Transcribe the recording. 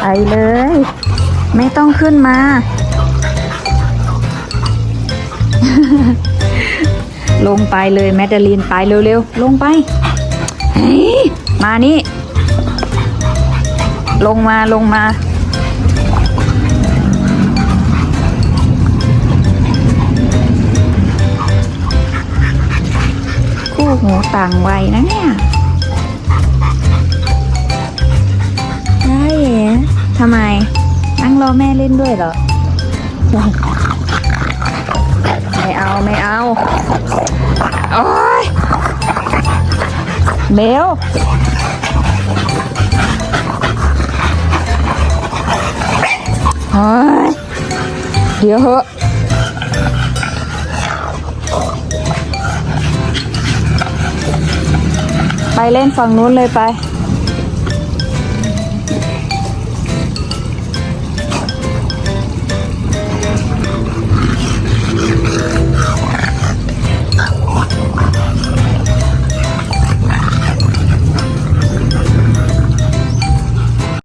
ไปเลย ไม่ต้องขึ้นมา ลงไปเลยแมดเดลีนไปเร็วๆ ลงไปเฮ้ยมานี่ ลงมาลงมาคู่หูต่างวัยนะเนี่ย ทำไม นั่งรอแม่เล่นด้วยเหรอ ไม่เอาไม่เอา โอ๊ยเบลโอ๊ยเดี๋ยวเหอะไปเล่นฝั่งนู้นเลยไป